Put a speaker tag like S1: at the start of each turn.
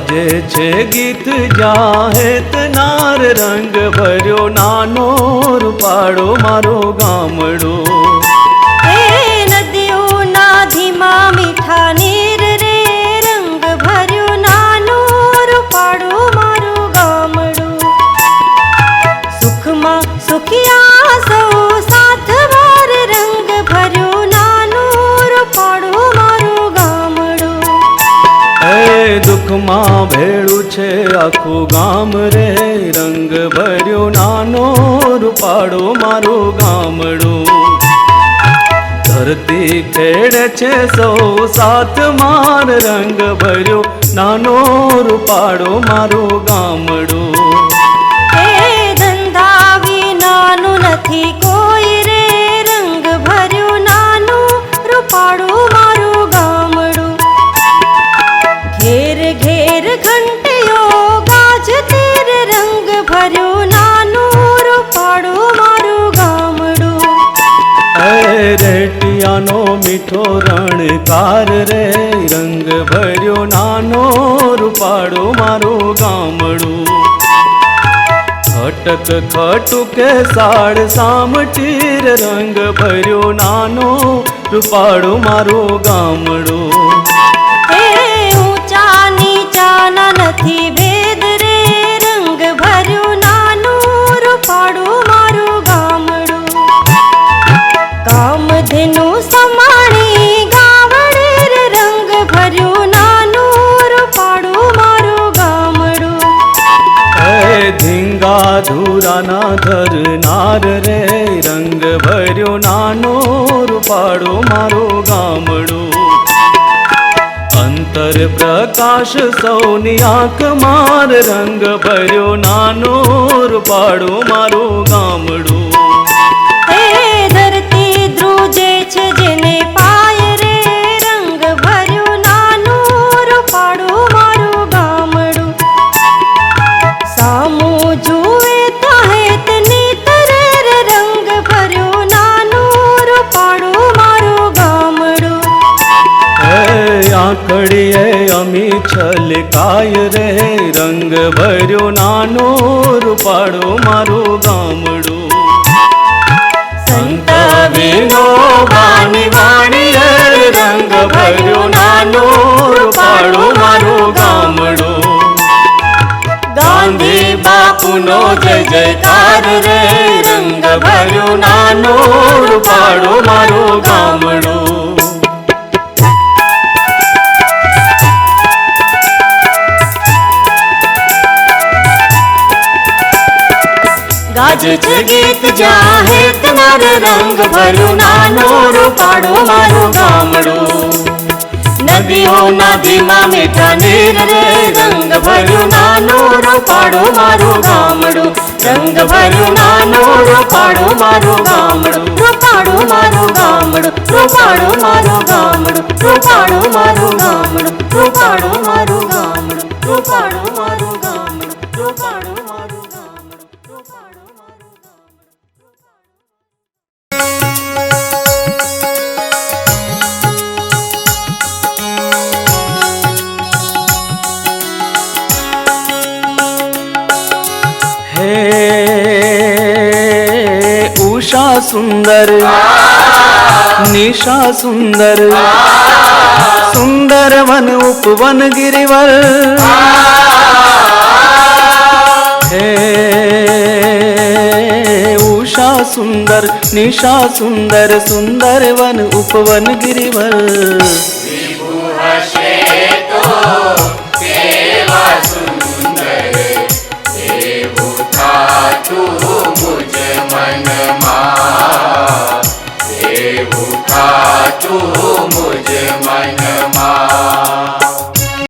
S1: ગાજે છે ગીત જાહેત નાર રંગ ભર્યો નાનો રૂપાડો મારો ગામડો. દુઃખમાં ભેળું છે આખું ગામ રે. રંગ ભર્યો નાનો રૂપાડો મારો ગામડું. ધરતી ખેડે છે સૌ સાથ માર. રંગ ભર્યો નાનો રૂપાડો મારો ગામડો. મીઠો રણકાર રે રંગ ભર્યો નાનો રૂપાડો મારો ગામડું. ખટક ખટુકે સાડ સામટીર રંગ ભર્યો નાનો રૂપાડો મારો ગામડો. ધુરાના ધરનાર રે, રંગ ભર્યો નાનો રૂપાડો મારો ગામડો. અંતર પ્રકાશ સૌની આંખ માર, રંગ ભર્યો નાનો રૂપાડો મારો આંકડીએ અમી છલકાય રે, રંગ ભર્યો નાનો રૂપાડો મારું ગામડું. સંત વિનો વાણી રે રંગ ભર્યો નાનો રૂપાડો મારું ગામડું. ગાંધી બાપુનો જય જયકાર રે, રંગ ભર્યો નાનો રૂપાડો મારો
S2: ગાજ છે ગીત જાહે, તમાર રંગ ભર્યું નાનો રૂપાળો મારું ગામડું. નદીઓ ધીમા મીઠા નીર રે, રંગ ભર્યું નાનો રૂપાળો મારું ગામડું. રંગ ભર્યું નાનો રૂપાળો મારું ગામડું. રૂપાળો મારું ગામડું રૂપાળો મારું ગામડું. રૂપાળો મારું ગામડું રૂપાળો
S1: सुंदर निशा सुंदर सुंदर वन उपवन गिरिवर। हे उषा सुंदर निशा सुंदर सुंदर वन उपवन गिरिवर।
S3: तू मुझे मना